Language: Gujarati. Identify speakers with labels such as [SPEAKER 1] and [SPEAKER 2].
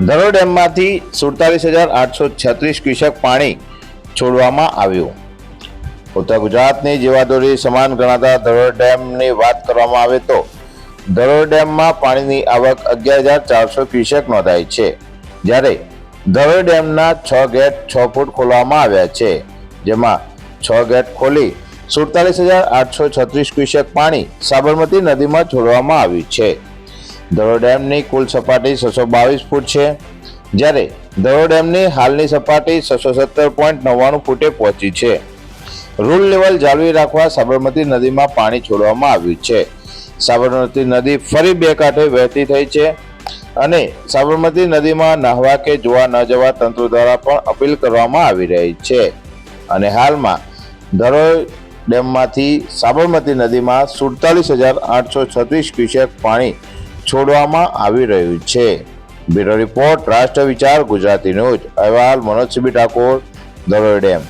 [SPEAKER 1] ધરોઈ ડેમમાંથી સુડતાલીસ હજાર આઠસો છત્રીસ ક્યુસેક પાણી છોડવામાં આવ્યું. ઉત્તર ગુજરાતની જીવાદોરી સમાન ગણાતા ધરોડ ડેમની વાત કરવામાં આવે તો ધરોડ ડેમમાં પાણીની આવક અગિયાર હજાર ચારસો ક્યુસેક નોંધાઈ છે. જ્યારે ધરોડ ડેમના છ ગેટ છ ફૂટ ખોલવામાં આવ્યા છે. જેમાં છ ગેટ ખોલી સુડતાલીસ હજાર આઠસો છત્રીસ ક્યુસેક પાણી સાબરમતી નદીમાં છોડવામાં આવ્યું છે. ધરોઈ ડેમની કુલ સપાટી છસો બાવીસ ફૂટ છે. જ્યારે ધરો ડેમની હાલની સપાટી છસો સત્તર પોઈન્ટ નવ્વાણું ફૂટે પહોંચી છે. રૂલ લેવલ જાળવી રાખવા સાબરમતી નદીમાં પાણી છોડવામાં આવ્યું છે. સાબરમતી નદી ફરી બે કાંઠે વહેતી થઈ છે અને સાબરમતી નદીમાં નહાવા કે જોવા ન જવા તંત્ર દ્વારા પણ અપીલ કરવામાં આવી રહી છે. અને હાલમાં ધરોઈ ડેમમાંથી સાબરમતી નદીમાં સુડતાલીસ હજાર આઠસો છત્રીસ ક્યુસેક પાણી છોડવામાં આવી રહ્યું છે. બ્યુરો રિપોર્ટ રાષ્ટ્ર વિચાર ગુજરાતી ન્યૂઝ. અહેવાલ Manoj C B Thakor Dharoi dam